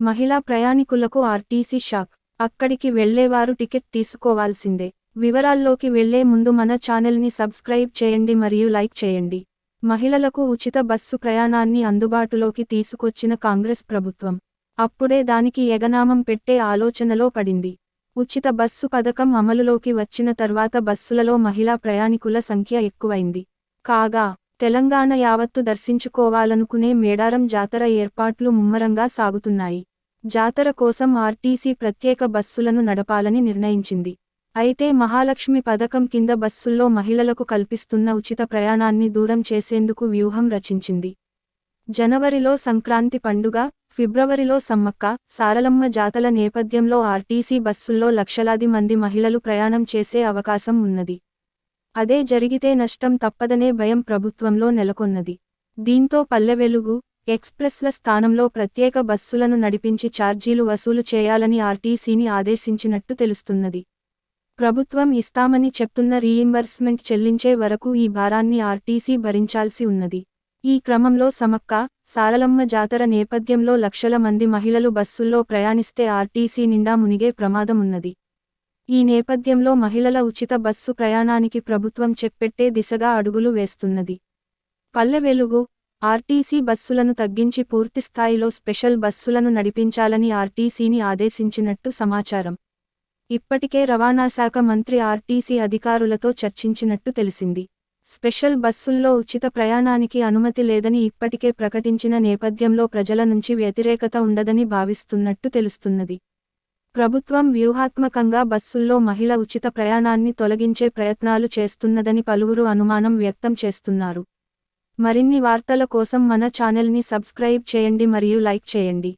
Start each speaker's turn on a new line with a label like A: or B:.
A: మహిళా ప్రయాణికులకు RTC shock అక్కడికి వెళ్ళేవారు టికెట్ తీసుకోవాల్సిందే. వివరాల్లోకి వెళ్ళే ముందు మన ఛానల్ని సబ్స్క్రైబ్ చేయండి మరియు లైక్ చేయండి. మహిళలకు ఉచిత బస్సు ప్రయాణాన్ని అందుబాటులోకి తీసుకొచ్చిన కాంగ్రెస్ ప్రభుత్వం. అప్పుడే దానికి ఎగనామం పెట్టే ఆలోచనలో పడింది. ఉచిత బస్సు పథకం అమలులోకి వచ్చిన తర్వాత బస్సులలో మహిళా ప్రయాణికుల సంఖ్య ఎక్కువైంది. కాగా తెలంగాణ యావత్తు దర్శించుకోవాలనుకునే మేడారం జాతర ఏర్పాట్లు ముమ్మరంగా సాగుతున్నాయి. జాతర కోసం ఆర్టీసీ ప్రత్యేక బస్సులను నడపాలని నిర్ణయించింది. అయితే మహాలక్ష్మి పథకం కింద బస్సుల్లో మహిళలకు కల్పిస్తున్న ఉచిత ప్రయాణాన్ని దూరం చేసేందుకు వ్యూహం రచించింది. జనవరిలో సంక్రాంతి పండుగ ఫిబ్రవరిలో సమ్మక్క సారలమ్మ జాతల నేపథ్యంలో ఆర్టీసీ బస్సుల్లో లక్షలాది మంది మహిళలు ప్రయాణం చేసే అవకాశం ఉన్నది. అదే జరిగితే నష్టం తప్పదనే భయం ప్రభుత్వంలో నెలకొన్నది. దీంతో పల్లె వెలుగు ఎక్స్ప్రెస్ల స్థానంలో ప్రత్యేక బస్సులను నడిపించి ఛార్జీలు వసూలు చేయాలని ఆర్టీసీని ఆదేశించినట్టు తెలుస్తున్నది. ప్రభుత్వం ఇస్తామని చెప్తున్న రీయింబర్స్మెంట్ చెల్లించే వరకు ఈ భారాన్ని ఆర్టీసీ భరించాల్సి ఉన్నది. ఈ క్రమంలో సమక్క సారలమ్మ జాతర నేపథ్యంలో లక్షల మంది మహిళలు బస్సుల్లో ప్రయాణిస్తే ఆర్టీసీ నిండా మునిగే ప్రమాదం ఉన్నది ఈ నేపథ్యంలో మహిళల ఉచిత బస్సు ప్రయాణానికి ప్రభుత్వం చెప్పెట్టే దిశగా అడుగులు వేస్తున్నది. పల్లె వెలుగు ఆర్టీసీ బస్సులను తగ్గించి పూర్తిస్థాయిలో స్పెషల్ బస్సులను నడిపించాలని ఆర్టీసీని ఆదేశించినట్టు సమాచారం. ఇప్పటికే రవాణా శాఖ మంత్రి ఆర్టీసీ అధికారులతో చర్చించినట్టు తెలిసింది. స్పెషల్ బస్సుల్లో ఉచిత ప్రయాణానికి అనుమతి లేదని ఇప్పటికే ప్రకటించిన నేపథ్యంలో ప్రజల నుంచి వ్యతిరేకత ఉండదని భావిస్తున్నట్టు తెలుస్తున్నది. ప్రభుత్వం వ్యూహాత్మకంగా బస్సుల్లో మహిళ ఉచిత ప్రయాణాన్ని తొలగించే ప్రయత్నాలు చేస్తున్నదని పలువురు అనుమానం వ్యక్తం చేస్తున్నారు. మరిన్ని వార్తల కోసం మన ఛానల్ని సబ్స్క్రైబ్ చేయండి మరియు లైక్ చేయండి.